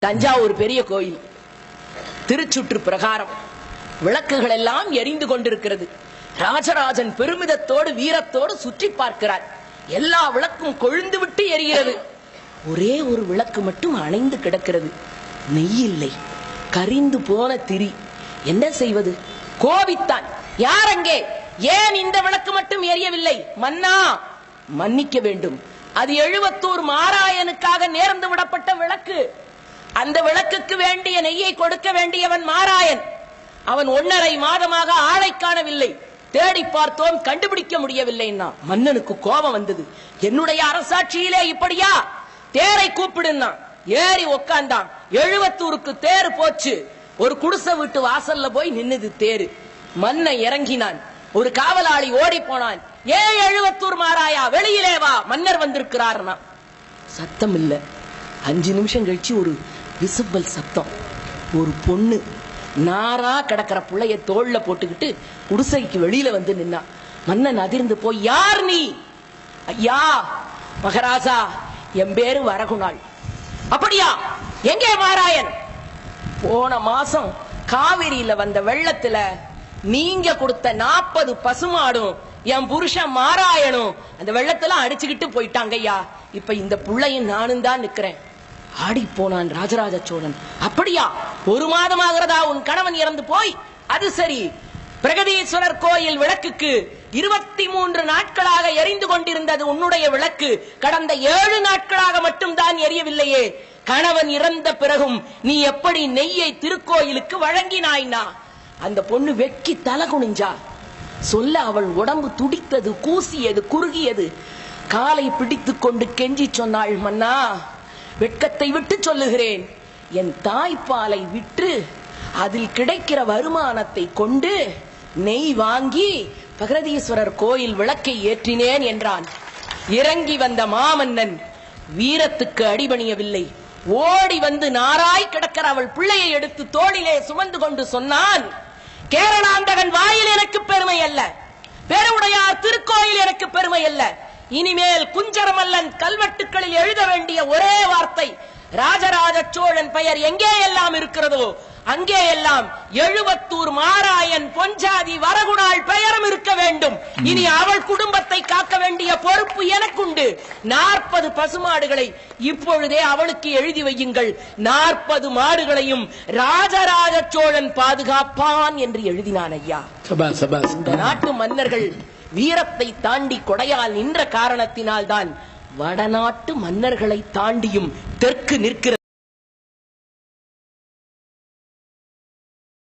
தஞ்சாவூர் பெரிய கோயில். திருச்சுற்று பிரகாரம். விளக்குகள் எல்லாம் எரிந்து கொண்டிருக்கிறது. ராஜராஜன் பெருமிதத்தோடு வீரத்தோடு சுற்றி பார்க்கிறார். எல்லா விளக்கும் கொழுந்து விட்டு எரிகிறது. ஒரே ஒரு விளக்கு மட்டும் அணைந்து கிடக்கிறது. நெய் இல்லை கரிந்து போன திரி. என்ன செய்வது? கோபித்தான். யார் அங்கே? ஏன் இந்த விளக்கு மட்டும் எரியவில்லை? மன்னா? மன்னிக்க வேண்டும். அது எழுவத்தூர் மாராயனுக்காக நேர்ந்து விடப்பட்ட விளக்கு. அந்த விளக்குக்கு வேண்டிய நெய்யை கொடுக்க வேண்டியவன் மாராயன். அவன் ஒன்னரை மாதமாக ஆளை காணவில்லை. தேடி பார்த்தோம் கண்டுபிடிக்க முடியவில்லைன்னா. மன்னனுக்கு கோபம் வந்தது. என்னுடைய அரசாட்சியிலே இப்படியா? தேரை கூப்பிடுன்னா. ஏறி உக்காந்தான். எழுவத்தூருக்கு தேர் போச்சு. ஒரு குடிசை வீட்டு வாசல்ல போய் நின்னுது தேரு. மன்னன் இறங்கினான். ஒரு காவலாளி ஓடி போனான். ஏ எழுவத்தூர் மாறாயா வெளியிலே வா. மன்னர் வந்திருக்கிறார்னா. சத்தம் இல்ல அஞ்சு நிமிஷம் கழிச்சு ஒரு விசும்பல் சத்தம் ஒரு பொண்ணு நாரா கிடக்கிற பிள்ளைய தோல்ல போட்டுக்கிட்டு குடிசைக்கு வெளியில வந்து நின்னா. மன்னன் அதிர்ந்து போய் யார் நீ? ஐயா மகராஜா என் பேரு வரகுணாள். அப்படியா? எங்கே மாராயன்? போன மாசம் காவிரியில வந்த வெள்ளத்துல நீங்க கொடுத்த நாற்பது பசுமாடும் என் புருஷன் மாராயனும் அந்த வெள்ளத்தெல்லாம் அடிச்சுக்கிட்டு போயிட்டாங்க ஐயா இப்ப இந்த புள்ளையும் நானும் தான் நிக்கிறேன். ஆடி போனான் ராஜராஜ சோழன். அப்படியா? ஒரு மாதமாகிறதா? உன் கணவன் இறந்து போய்? அது சரி. பிரகதீஸ்வரர் கோயில் விளக்குக்கு இருபத்தி மூன்று நாட்களாக எரிந்து கொண்டிருந்தது உன்னுடைய விளக்கு. கடந்த ஏழு நாட்களாக மட்டும்தான் எரியவில்லையே. கணவன் இறந்த பிறகும் நீ எப்படி நெய்யை திருக்கோயிலுக்கு வழங்கினாய்னா? அந்த பொண்ணு வெட்கி தலை குனிஞ்சா. சொல்ல அவள் உடம்பு துடித்தது கூசியது குறுகியது. காலை பிடித்துக் கொண்டு கெஞ்சி சொன்னாள் மன்னா வெட்கத்தை விட்டு சொல்லுகிறேன். என் தாய்ப்பாலை விற்று அதில் கிடைக்கிற வருமானத்தை கொண்டு நெய் வாங்கி பகரதீஸ்வரர் கோயில் விளக்கை ஏற்றினேன் என்றான். இறங்கி வந்த மாமன்னன் வீரத்துக்கு அடிபணியவில்லை. ஓடி வந்து நாராய் கிடக்கிற அவள் பிள்ளையை எடுத்து தோளிலே சுமந்து கொண்டு சொன்னான் கேரளாந்தகன் வாயில் எனக்கு பெருமை அல்ல. பெருவுடையார் திருக்கோயில் எனக்கு பெருமை அல்ல. இனிமேல் குஞ்சரமல்லன் கல்வெட்டுக்களில் எழுத வேண்டிய ஒரே வார்த்தை ராஜராஜ சோழன் பெயர் எங்கே எல்லாம் இருக்கிறதோ அங்கே எல்லாம் எழுவத்தூர் மாராயன் பொஞ்சாதி வரகுணாள் பெயரும் இருக்க வேண்டும். இனி அவள் குடும்பத்தை காக்க வேண்டிய பொறுப்பு எனக்குண்டு. நாற்பது பசுமாடுகளை இப்பொழுதே அவளுக்கு எழுதி வையுங்கள். நாற்பது மாடுகளையும் ராஜராஜ சோழன் பாதுகாப்பான் என்று எழுதினான் ஐயா. நாட்டு மன்னர்கள் வீரத்தை தாண்டி கொடையால் நின்ற காரணத்தினால்தான் வடநாட்டு மன்னர்களை தாண்டியும் தெற்கு நிற்கிறது.